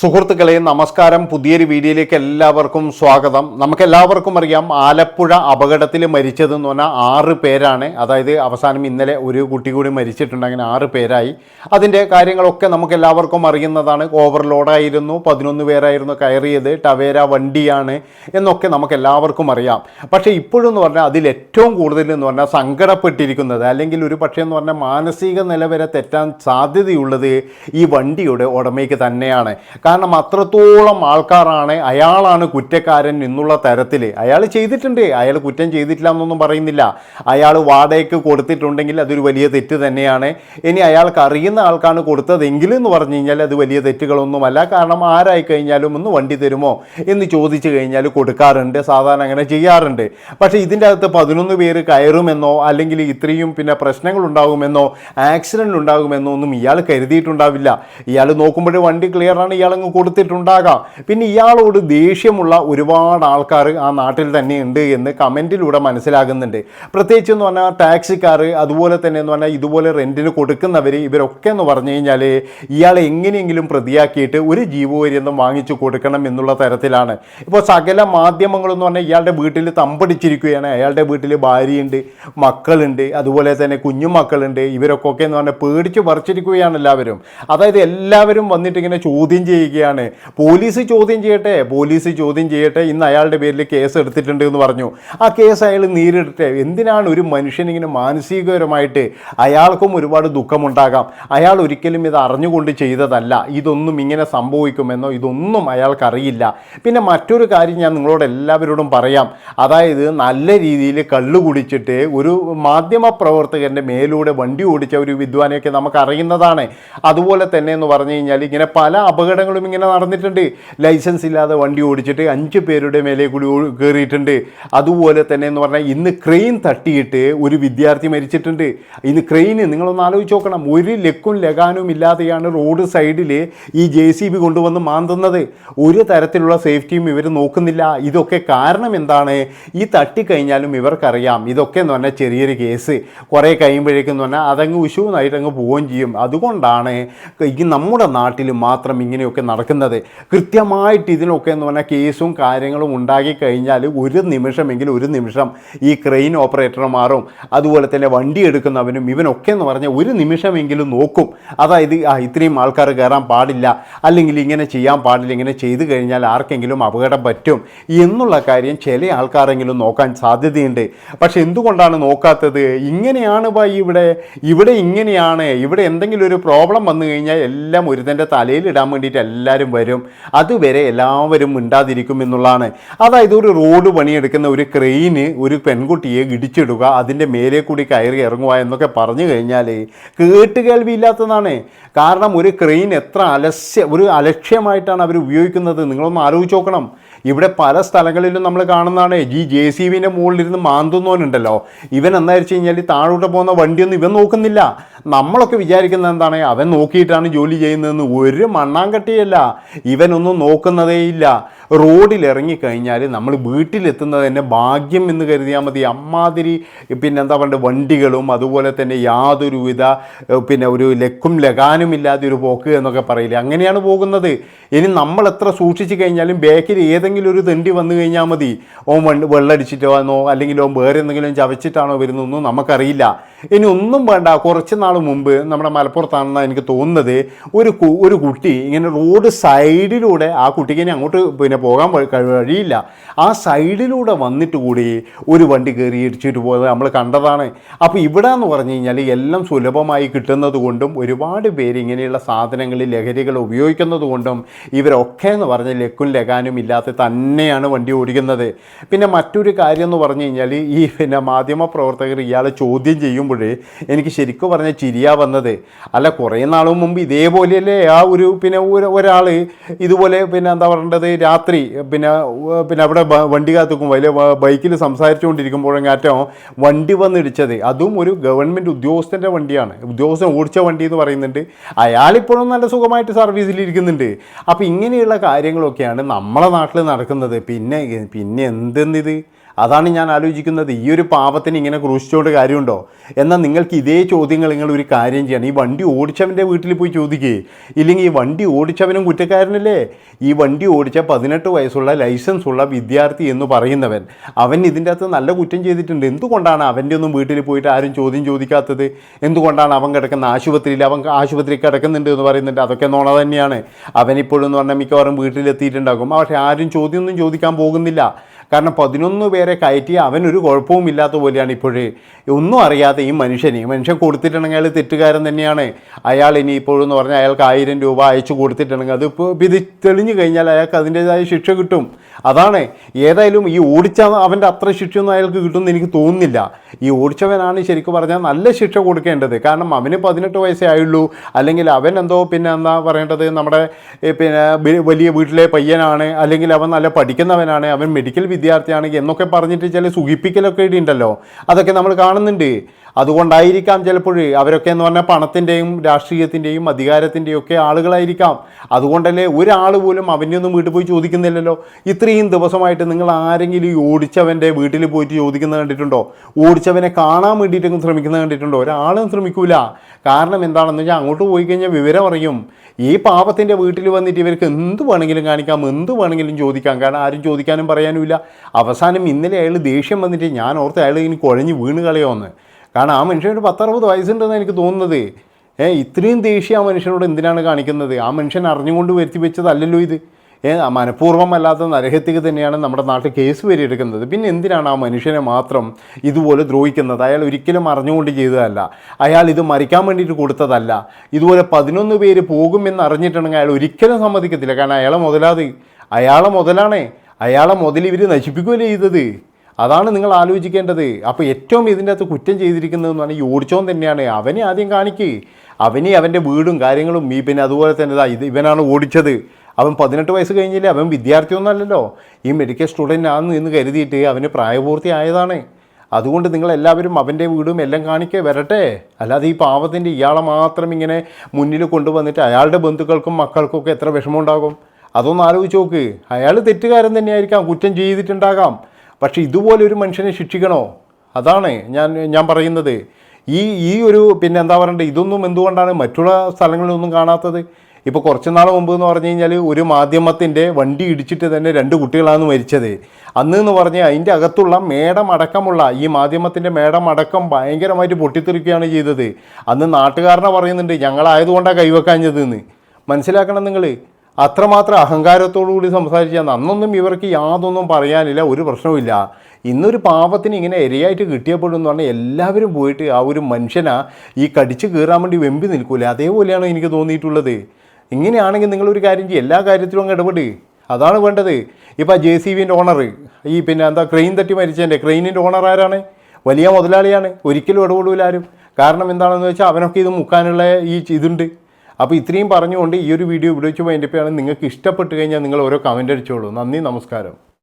സുഹൃത്തുക്കളെ നമസ്കാരം. പുതിയൊരു വീഡിയോയിലേക്ക് എല്ലാവർക്കും സ്വാഗതം. നമുക്ക് എല്ലാവർക്കും അറിയാം ആലപ്പുഴ അപകടത്തിൽ മരിച്ചതെന്ന് പറഞ്ഞാൽ ആറ് പേരാണ്. അതായത് അവസാനം ഇന്നലെ ഒരു കുട്ടി കൂടി മരിച്ചിട്ടുണ്ട് അങ്ങനെ ആറ് പേരായി. അതിന്റെ കാര്യങ്ങളൊക്കെ നമുക്ക് എല്ലാവർക്കും അറിയുന്നതാണ്. ഓവർലോഡായിരുന്നു പതിനൊന്ന് പേരായിരുന്നു കയറിയത് ടവേര വണ്ടിയാണ് എന്നൊക്കെ നമുക്ക് എല്ലാവർക്കും അറിയാം. പക്ഷേ ഇപ്പോഴെന്ന് പറഞ്ഞാൽ അതിൽ ഏറ്റവും കൂടുതൽ എന്ന് പറഞ്ഞാൽ സങ്കടപ്പെട്ടിരിക്കുന്നത് അല്ലെങ്കിൽ ഒരു പക്ഷേ എന്ന് പറഞ്ഞാൽ മാനസിക നില വരെ തെറ്റാൻ സാധ്യതയുള്ളത് ഈ വണ്ടിയുടെ ഉടമയ്ക്ക് തന്നെയാണ്. കാരണം അത്രത്തോളം ആൾക്കാരാണ് അയാളാണ് കുറ്റക്കാരൻ എന്നുള്ള തരത്തിൽ അയാൾ ചെയ്തിട്ടുണ്ട് അയാൾ കുറ്റം ചെയ്തിട്ടില്ല എന്നൊന്നും പറയുന്നില്ല. അയാൾ വാടകയ്ക്ക് കൊടുത്തിട്ടുണ്ടെങ്കിൽ അതൊരു വലിയ തെറ്റ് തന്നെയാണ്. ഇനി അയാൾക്ക് അറിയുന്ന ആൾക്കാണ് കൊടുത്തതെങ്കിൽ എന്ന് പറഞ്ഞു കഴിഞ്ഞാൽ അത് വലിയ തെറ്റുകളൊന്നുമല്ല. കാരണം ആരായി കഴിഞ്ഞാലും ഒന്ന് വണ്ടി തരുമോ എന്ന് ചോദിച്ചു കഴിഞ്ഞാൽ കൊടുക്കാറുണ്ട് സാധാരണ അങ്ങനെ ചെയ്യാറുണ്ട്. പക്ഷേ ഇതിന്റെ അകത്ത് പതിനൊന്ന് പേര് കയറുമെന്നോ അല്ലെങ്കിൽ ഇത്രയും പിന്നെ പ്രശ്നങ്ങൾ ഉണ്ടാകുമെന്നോ ആക്സിഡന്റ് ഉണ്ടാകുമെന്നോ ഒന്നും ഇയാൾ കരുതിയിട്ടുണ്ടാവില്ല. ഇയാൾ നോക്കുമ്പോഴേ വണ്ടി ക്ലിയറാണ് ഇയാൾ അങ്ങ് കൊടുത്തിട്ടുണ്ടാകാം. പിന്നെ ഇയാളോട് ദേഷ്യമുള്ള ഒരുപാട് ആൾക്കാർ ആ നാട്ടിൽ തന്നെ ഉണ്ട് എന്ന് കമന്റിലൂടെ മനസ്സിലാകുന്നുണ്ട്. പ്രത്യേകിച്ച് എന്ന് പറഞ്ഞാൽ ടാക്സിക്കാർ അതുപോലെ തന്നെ എന്ന് പറഞ്ഞാൽ ഇതുപോലെ റെന്റിന് കൊടുക്കുന്നവർ ഇവരൊക്കെ എന്ന് പറഞ്ഞു കഴിഞ്ഞാൽ ഇയാളെ എങ്ങനെയെങ്കിലും പ്രതിയാക്കിയിട്ട് ഒരു ജീവപര്യന്തം വാങ്ങിച്ചു കൊടുക്കണം എന്നുള്ള തരത്തിലാണ്. ഇപ്പോൾ സകല മാധ്യമങ്ങളെന്ന് പറഞ്ഞാൽ ഇയാളുടെ വീട്ടിൽ തമ്പടിച്ചിരിക്കുകയാണ്. അയാളുടെ വീട്ടിൽ ഭാര്യയുണ്ട് മക്കളുണ്ട് അതുപോലെ തന്നെ കുഞ്ഞുമക്കളുണ്ട് ഇവരൊക്കെ എന്ന് പറഞ്ഞാൽ പേടിച്ച് പറിച്ചിരിക്കുകയാണ് എല്ലാവരും. അതായത് എല്ലാവരും വന്നിട്ട് ഇങ്ങനെ ചോദ്യം ചെയ്യുകയാണ് പോലീസ് ചോദ്യം ചെയ്യട്ടെ? പോലീസ് ചോദ്യം ചെയ്യട്ടെ? ഇന്ന് അയാളുടെ പേരിൽ കേസ് എടുത്തിട്ടുണ്ട് എന്ന് പറഞ്ഞു. ആ കേസ് അയാൾ നേരിടട്ടെ? എന്തിനാണ് ഒരു മനുഷ്യൻ ഇങ്ങനെ മാനസികപരമായിട്ട് അയാൾക്കും ഒരുപാട് ദുഃഖമുണ്ടാകാം? അയാൾ ഒരിക്കലും ഇത് അറിഞ്ഞുകൊണ്ട് ചെയ്തതല്ല. ഇതൊന്നും ഇങ്ങനെ സംഭവിക്കുമെന്നോ ഇതൊന്നും അയാൾക്കറിയില്ല. പിന്നെ മറ്റൊരു കാര്യം ഞാൻ നിങ്ങളോട് എല്ലാവരോടും പറയാം. അതായത് നല്ല രീതിയിൽ കള്ളു കുടിച്ചിട്ട് ഒരു മാധ്യമ പ്രവർത്തകന്റെ മേലൂടെ വണ്ടി ഓടിച്ച ഒരു വിദ്വാനെയൊക്കെ നമുക്ക് അറിയുന്നതാണ് അതുപോലെ തന്നെ എന്ന് പറഞ്ഞു കഴിഞ്ഞാൽ ഇങ്ങനെ പല അപകടങ്ങളും ഇങ്ങനെ നടന്നിട്ടുണ്ട്. ലൈസൻസ് ഇല്ലാതെ വണ്ടി ഓടിച്ചിട്ട് അഞ്ച് പേരുടെ മേലെ കൂടി കയറിയിട്ടുണ്ട് അതുപോലെ തന്നെ എന്ന് പറഞ്ഞാൽ ഇന്ന് ക്രെയിൻ തട്ടിയിട്ട് ഒരു വിദ്യാർത്ഥി മരിച്ചിട്ടുണ്ട്. ഇന്ന് ക്രെയിന് നിങ്ങളൊന്ന് ആലോചിച്ച് നോക്കണം. ഒരു ലക്കും ലഗാനും ഇല്ലാതെയാണ് റോഡ് സൈഡിൽ ഈ ജെ സി ബി കൊണ്ടുവന്ന് മാന്തുന്നത്. ഒരു തരത്തിലുള്ള സേഫ്റ്റിയും ഇവർ നോക്കുന്നില്ല. ഇതൊക്കെ കാരണം എന്താണ്? ഈ തട്ടിക്കഴിഞ്ഞാലും ഇവർക്കറിയാം. ഇതൊക്കെ എന്ന് പറഞ്ഞാൽ ചെറിയൊരു കേസ്. കുറേ കഴിയുമ്പോഴേക്കും എന്ന് പറഞ്ഞാൽ അതങ്ങ് വിഷുവെന്നായിട്ട് അങ്ങ് പോവുകയും ചെയ്യും. അതുകൊണ്ടാണ് ഈ നമ്മുടെ നാട്ടിൽ മാത്രം ഇങ്ങനെയൊക്കെ നടക്കുന്നത്. കൃത്യമായിട്ട് ഇതിനൊക്കെ എന്ന് പറഞ്ഞാൽ കേസും കാര്യങ്ങളും ഉണ്ടാക്കി കഴിഞ്ഞാൽ ഒരു നിമിഷമെങ്കിലും ഒരു നിമിഷം ഈ ക്രെയിൻ ഓപ്പറേറ്റർമാരും അതുപോലെ തന്നെ വണ്ടി എടുക്കുന്നവനും ഇവനൊക്കെ എന്ന് പറഞ്ഞാൽ ഒരു നിമിഷമെങ്കിലും നോക്കും. അതായത് ആ ഇത്രയും ആൾക്കാർ കയറാൻ പാടില്ല. അല്ലെങ്കിൽ ഇങ്ങനെ ചെയ്യാൻ പാടില്ല ഇങ്ങനെ ചെയ്തു കഴിഞ്ഞാൽ ആർക്കെങ്കിലും അപകടം പറ്റും എന്നുള്ള കാര്യം ചില ആൾക്കാരെങ്കിലും നോക്കാൻ സാധ്യതയുണ്ട്. പക്ഷെ എന്തുകൊണ്ടാണ് നോക്കാത്തത്? ഇങ്ങനെയാണ് ബാ ഇവിടെ ഇവിടെ ഇങ്ങനെയാണ്. ഇവിടെ എന്തെങ്കിലും ഒരു പ്രോബ്ലം വന്നു കഴിഞ്ഞാൽ എല്ലാം ഒരുതന്റെ തലയിൽ ഇടാൻ വേണ്ടിയിട്ട് എല്ലാവരും വരും. അതുവരെ എല്ലാവരും മിണ്ടാതിരിക്കും എന്നുള്ളതാണ്. അതായത് ഒരു റോഡ് പണിയെടുക്കുന്ന ഒരു ക്രെയിന് ഒരു പെൺകുട്ടിയെ ഇടിച്ചിടുക അതിന്റെ മേലെ കൂടി കയറി ഇറങ്ങുക എന്നൊക്കെ പറഞ്ഞു കഴിഞ്ഞാൽ കേട്ട് കേൾവിയില്ലാത്തതാണ് കാരണം ഒരു ക്രെയിൻ എത്ര അലസ്യ ഒരു അലക്ഷ്യമായിട്ടാണ് അവർ ഉപയോഗിക്കുന്നത്. നിങ്ങളൊന്ന് ആലോചിച്ച് നോക്കണം. ഇവിടെ പല സ്ഥലങ്ങളിലും നമ്മൾ കാണുന്നതാണ്. ഈ ജെ സി ബിന്റെ മുകളിലിരുന്ന് മാന്തുന്നവനുണ്ടല്ലോ. ഇവൻ എന്താ വെച്ച് കഴിഞ്ഞാൽ താഴോട്ട് പോകുന്ന വണ്ടിയൊന്നും ഇവൻ നോക്കുന്നില്ല. നമ്മളൊക്കെ വിചാരിക്കുന്നത് എന്താണ്? അവൻ നോക്കിയിട്ടാണ് ജോലി ചെയ്യുന്നതെന്ന് ഒരു മണ്ണാങ്കട്ടിയല്ല. ഇവനൊന്നും നോക്കുന്നതേയില്ല. റോഡിൽ ഇറങ്ങിക്കഴിഞ്ഞാൽ നമ്മൾ വീട്ടിലെത്തുന്നത് തന്നെ ഭാഗ്യം എന്ന് കരുതിയാൽ മതി. അമ്മാതിരി പിന്നെ എന്താ പറയുക വണ്ടികളും അതുപോലെ തന്നെ യാതൊരുവിധ പിന്നെ ഒരു ലക്കും ലഗാനും ഇല്ലാതെ ഒരു പോക്ക് എന്നൊക്കെ പറയില്ലേ. അങ്ങനെയാണ് പോകുന്നത്. ഇനി നമ്മൾ എത്ര സൂക്ഷിച്ചു കഴിഞ്ഞാലും ബാക്കിൽ ഏതെങ്കിലും ഒരു തെണ്ടി വന്നു കഴിഞ്ഞാൽ മതി. വണ്ട് വെള്ളടിച്ചിട്ടോ എന്നോ അല്ലെങ്കിൽ ഓൻ വേറെ എന്തെങ്കിലും ചവച്ചിട്ടാണോ വരുന്നതെന്നും നമുക്കറിയില്ല. ഇനി ഒന്നും വേണ്ട. കുറച്ച് നാൾ മുമ്പ് നമ്മുടെ മലപ്പുറത്താണെന്ന് എനിക്ക് തോന്നുന്നത് ഒരു ഒരു കുട്ടി ഇങ്ങനെ റോഡ് സൈഡിലൂടെ ആ കുട്ടിക്ക് ഇനി അങ്ങോട്ട് പിന്നെ പോകാൻ കഴിയില്ല ആ സൈഡിലൂടെ വന്നിട്ട് കൂടി ഒരു വണ്ടി കയറി ഇടിച്ചിട്ട് പോയത് നമ്മൾ കണ്ടതാണ്. അപ്പോൾ ഇവിടെ എന്ന് പറഞ്ഞു കഴിഞ്ഞാൽ എല്ലാം സുലഭമായി കിട്ടുന്നത് കൊണ്ടും ഒരുപാട് പേര് ഇങ്ങനെയുള്ള സാധനങ്ങൾ ലഹരികൾ ഉപയോഗിക്കുന്നത് കൊണ്ടും ഇവരൊക്കെ എന്ന് പറഞ്ഞ് ലക്കും ലകാനും ഇല്ലാത്ത തന്നെയാണ് വണ്ടി ഓടിക്കുന്നത്. പിന്നെ മറ്റൊരു കാര്യം എന്ന് പറഞ്ഞു കഴിഞ്ഞാൽ ഈ പിന്നെ മാധ്യമ പ്രവർത്തകർ ഇയാളെ ചോദ്യം ചെയ്യുമ്പോൾ എനിക്ക് ശരിക്കും പറഞ്ഞാൽ ചിരിയാ വന്നത്. അല്ല കുറേ നാൾ മുമ്പ് ഇതേപോലെയല്ലേ ആ ഒരു പിന്നെ ഒരാൾ ഇതുപോലെ പിന്നെ എന്താ പറയേണ്ടത് രാത്രി പിന്നെ പിന്നെ അവിടെ വണ്ടി കാത്തുക്കും വലിയ ബൈക്കിൽ സംസാരിച്ചുകൊണ്ടിരിക്കുമ്പോഴെങ്ങാറ്റം വണ്ടി വന്നിടിച്ചത് അതും ഒരു ഗവൺമെന്റ് ഉദ്യോഗസ്ഥന്റെ വണ്ടിയാണ്. ഉദ്യോഗസ്ഥൻ ഓടിച്ച വണ്ടി എന്ന് പറയുന്നുണ്ട്. അയാളിപ്പോഴും നല്ല സുഖമായിട്ട് സർവീസിലിരിക്കുന്നുണ്ട് അപ്പോൾ ഇങ്ങനെയുള്ള കാര്യങ്ങളൊക്കെയാണ് നമ്മളെ നാട്ടിൽ നടക്കുന്നത്. പിന്നെ പിന്നെ എന്തെന്നിത്? അതാണ് ഞാൻ ആലോചിക്കുന്നത്. ഈ ഒരു പാപത്തിന് ഇങ്ങനെ ക്രൂശിച്ചോണ്ട് കാര്യമുണ്ടോ? എന്നാൽ നിങ്ങൾക്ക് ഇതേ ചോദ്യങ്ങൾ നിങ്ങൾ ഒരു കാര്യം ചെയ്യണം. ഈ വണ്ടി ഓടിച്ചവന്റെ വീട്ടിൽ പോയി ചോദിക്കേ. ഇല്ലെങ്കിൽ ഈ വണ്ടി ഓടിച്ചവനും കുറ്റക്കാരനല്ലേ? ഈ വണ്ടി ഓടിച്ച പതിനെട്ട് വയസ്സുള്ള ലൈസൻസ് ഉള്ള വിദ്യാർത്ഥി എന്ന് പറയുന്നവൻ അവൻ ഇതിന്റെ അകത്ത് നല്ല കുറ്റം ചെയ്തിട്ടുണ്ട്. എന്തുകൊണ്ടാണ് അവന്റെ ഒന്നും വീട്ടിൽ പോയിട്ട് ആരും ചോദ്യം ചോദിക്കാത്തത്? എന്തുകൊണ്ടാണ് അവൻ കിടക്കുന്ന ആശുപത്രിയിൽ അവൻ ആശുപത്രി കിടക്കുന്നുണ്ട് എന്ന് പറയുന്നുണ്ട്? അതൊക്കെ നോണ തന്നെയാണ്. അവനിപ്പോഴെന്ന് പറഞ്ഞാൽ മിക്കവാറും വീട്ടിലെത്തിയിട്ടുണ്ടാകും. പക്ഷേ ആരും ചോദ്യമൊന്നും ചോദിക്കാൻ പോകുന്നില്ല. കാരണം പതിനൊന്ന് പേരെ കയറ്റി അവനൊരു കുഴപ്പവും ഇല്ലാത്ത പോലെയാണ് ഇപ്പോഴേ. ഒന്നും അറിയാതെ ഈ മനുഷ്യൻ ഈ മനുഷ്യൻ കൊടുത്തിട്ടുണ്ടെങ്കിൽ അയാൾ തെറ്റുകാരൻ തന്നെയാണ്. അയാൾ ഇനി ഇപ്പോഴെന്ന് പറഞ്ഞാൽ അയാൾക്ക് ആയിരം രൂപ അയച്ചു കൊടുത്തിട്ടുണ്ടെങ്കിൽ അത് ഇപ്പോൾ വിധി തെളിഞ്ഞു കഴിഞ്ഞാൽ അയാൾക്ക് അതിന്റേതായ ശിക്ഷ കിട്ടും. അതാണ് ഏതായാലും ഈ ഓടിച്ച അവന്റെ അത്ര ശിക്ഷയൊന്നും അയാൾക്ക് കിട്ടുമെന്ന് എനിക്ക് തോന്നുന്നില്ല. ഈ ഓടിച്ചവനാണ് ശരിക്കും പറഞ്ഞാൽ നല്ല ശിക്ഷ കൊടുക്കേണ്ടത്. കാരണം അവന് പതിനെട്ട് വയസ്സേ ആയുള്ളൂ. അല്ലെങ്കിൽ അവൻ എന്തോ പിന്നെ എന്താ പറയേണ്ടത്? നമ്മുടെ പിന്നെ വലിയ വീട്ടിലെ പയ്യനാണ്. അല്ലെങ്കിൽ അവൻ നല്ല പഠിക്കുന്നവനാണ്. അവൻ മെഡിക്കൽ വിദ്യാർത്ഥിയാണ് എന്നൊക്കെ പറഞ്ഞിട്ട് ചില സുഖിപ്പിക്കലൊക്കെ ഇവിടെ ഉണ്ടല്ലോ അതൊക്കെ നമ്മൾ കാണുന്നുണ്ട്. അതുകൊണ്ടായിരിക്കാം ചിലപ്പോൾ അവരൊക്കെ എന്ന് പറഞ്ഞാൽ പണത്തിന്റെയും രാഷ്ട്രീയത്തിന്റെയും അധികാരത്തിന്റെയും ഒക്കെ ആളുകളായിരിക്കാം. അതുകൊണ്ടല്ലേ ഒരാൾ പോലും അവന്റെ ഒന്നും വീട്ടിൽ പോയി ചോദിക്കുന്നില്ലല്ലോ. ഇത്രയും ദിവസമായിട്ട് നിങ്ങൾ ആരെങ്കിലും ഈ ഓടിച്ചവന്റെ വീട്ടിൽ പോയിട്ട് ചോദിക്കുന്നത് കണ്ടിട്ടുണ്ടോ? ഓടിച്ചവനെ കാണാൻ വേണ്ടിയിട്ടൊക്കെ ശ്രമിക്കുന്നത് കണ്ടിട്ടുണ്ടോ? ഒരാളും ശ്രമിക്കൂല. കാരണം എന്താണെന്ന് വെച്ചാൽ അങ്ങോട്ട് പോയി കഴിഞ്ഞാൽ വിവരം അറിയും. ഈ പാപത്തിന്റെ വീട്ടിൽ വന്നിട്ട് ഇവർക്ക് എന്ത് വേണമെങ്കിലും കാണിക്കാം എന്ത് വേണമെങ്കിലും ചോദിക്കാം. കാരണം ആരും ചോദിക്കാനും പറയാനുമില്ല. അവസാനം ഇന്നലെ അയാൾ ദേഷ്യം വന്നിട്ട് ഞാൻ ഓർത്ത് അയാൾ ഇനി കുഴഞ്ഞ് വീണ് കളയോന്ന് കാരണം ആ മനുഷ്യന് ഒരു പത്തറുപത് വയസ്സുണ്ടെന്ന് എനിക്ക് തോന്നുന്നത്. ഏഹ് ഇത്രയും ദേഷ്യം ആ മനുഷ്യനോട് എന്തിനാണ് കാണിക്കുന്നത്? ആ മനുഷ്യൻ അറിഞ്ഞുകൊണ്ട് വരുത്തി വെച്ചതല്ലല്ലോ ഇത്. മനഃപൂർവം അല്ലാത്ത നരഹത്യക്ക് തന്നെയാണ് നമ്മുടെ നാട്ടിൽ കേസ് വരെ എടുക്കുന്നത് പിന്നെ എന്തിനാണ് ആ മനുഷ്യനെ മാത്രം ഇതുപോലെ ദ്രോഹിക്കുന്നത്? അയാൾ ഒരിക്കലും അറിഞ്ഞുകൊണ്ട് ചെയ്തതല്ല. അയാൾ ഇത് മരിക്കാൻ വേണ്ടിയിട്ട് കൊടുത്തതല്ല. ഇതുപോലെ പതിനൊന്ന് പേര് പോകുമെന്ന് അറിഞ്ഞിട്ടുണ്ടെങ്കിൽ അയാൾ ഒരിക്കലും സമ്മതിക്കത്തില്ല. കാരണം അയാളെ മുതലാതെ അയാളെ മുതലാണേ. അയാളെ മുതൽ ഇവർ നശിപ്പിക്കുകയല്ലേ ചെയ്തത്? അതാണ് നിങ്ങൾ ആലോചിക്കേണ്ടത്. അപ്പോൾ ഏറ്റവും ഇതിന്റെ അകത്ത് കുറ്റം ചെയ്തിരിക്കുന്നതെന്ന് പറഞ്ഞാൽ ഈ ഓടിച്ചോൻ തന്നെയാണ്. അവനെ ആദ്യം കാണിക്കുക അവനെ അവന്റെ വീടും കാര്യങ്ങളും ഈ പിന്നെ അതുപോലെ തന്നെ ഇത് ഇവനാണ് ഓടിച്ചത്. അവൻ പതിനെട്ട് വയസ്സ് കഴിഞ്ഞില്ലേ? അവൻ വിദ്യാർത്ഥിയൊന്നും അല്ലല്ലോ. ഈ മെഡിക്കൽ സ്റ്റുഡന്റ് ആണെന്ന് എന്ന് കരുതിയിട്ട് അവന് പ്രായപൂർത്തി ആയതാണ് അതുകൊണ്ട് നിങ്ങളെല്ലാവരും അവന്റെ വീടും എല്ലാം കാണിക്കേ വരട്ടെ. അല്ലാതെ ഈ പാവത്തിന്റെ ഇയാളെ മാത്രം ഇങ്ങനെ മുന്നിൽ കൊണ്ടുവന്നിട്ട് അയാളുടെ ബന്ധുക്കൾക്കും മക്കൾക്കൊക്കെ എത്ര വിഷമമുണ്ടാകും? അതൊന്ന് ആലോചിച്ച് നോക്ക്. അയാൾ തെറ്റുകാരൻ തന്നെയായിരിക്കാം കുറ്റം ചെയ്തിട്ടുണ്ടാകാം. പക്ഷേ ഇതുപോലെ ഒരു മനുഷ്യനെ ശിക്ഷിക്കണോ? അതാണ് ഞാൻ ഞാൻ പറയുന്നത്. ഈ ഈ ഒരു പിന്നെ എന്താ പറയണ്ടത് ഇതൊന്നും എന്തുകൊണ്ടാണ് മറ്റുള്ള സ്ഥലങ്ങളിലൊന്നും കാണാത്തത്? ഇപ്പോൾ കുറച്ച് നാൾ മുമ്പ് എന്ന് പറഞ്ഞു കഴിഞ്ഞാൽ ഒരു മാധ്യമത്തിന്റെ വണ്ടി ഇടിച്ചിട്ട് തന്നെ രണ്ട് കുട്ടികളാണ് മരിച്ചത്. അന്ന് എന്ന് പറഞ്ഞാൽ അതിന്റെ അകത്തുള്ള മേടം അടക്കമുള്ള ഈ മാധ്യമത്തിന്റെ മേടം അടക്കം ഭയങ്കരമായിട്ട് പൊട്ടിത്തെറിക്കുകയാണ് ചെയ്തത്. അന്ന് നാട്ടുകാരനെ പറയുന്നുണ്ട് ഞങ്ങളായതുകൊണ്ടാണ് കൈവെക്കാഞ്ഞതെന്ന്. മനസ്സിലാക്കണം നിങ്ങൾ അത്രമാത്രം അഹങ്കാരത്തോടു കൂടി സംസാരിച്ചാൽ അന്നൊന്നും ഇവർക്ക് യാതൊന്നും പറയാനില്ല ഒരു പ്രശ്നവുമില്ല. ഇന്നൊരു പാപത്തിന് ഇങ്ങനെ ഇരയായിട്ട് കിട്ടിയപ്പോഴെന്ന് പറഞ്ഞാൽ എല്ലാവരും പോയിട്ട് ആ ഒരു മനുഷ്യനാ ഈ കടിച്ച് കീറാൻ വേണ്ടി വെമ്പി നിൽക്കൂലേ. അതേപോലെയാണ് എനിക്ക് തോന്നിയിട്ടുള്ളത്. ഇങ്ങനെയാണെങ്കിൽ നിങ്ങളൊരു കാര്യം ചെയ്യും. എല്ലാ കാര്യത്തിലും അങ്ങ് ഇടപെടുക അതാണ് വേണ്ടത്. ഇപ്പോൾ ജെ സി ബിന്റെ ഓണർ ഈ പിന്നെ എന്താ ക്രെയിൻ തട്ടി മരിച്ചതിന്റെ ക്രെയിനിന്റെ ഓണർ ആരാണ്? വലിയ മുതലാളിയാണ്. ഒരിക്കലും ഇടപെടൂല ആരും. കാരണം എന്താണെന്ന് വെച്ചാൽ അവനൊക്കെ ഇത് മുക്കാനുള്ള ഈ ഇതുണ്ട്. അപ്പോൾ ഇത്രയും പറഞ്ഞുകൊണ്ട് ഈ ഒരു വീഡിയോ ഇവിടെ വെച്ച് വൈൻഡപ്പ് ചെയ്യണം നിങ്ങൾക്ക് ഇഷ്ടപ്പെട്ട് കഴിഞ്ഞാൽ നിങ്ങൾ ഓരോ കമന്റ് അടിച്ചോളൂ. നന്ദി നമസ്കാരം.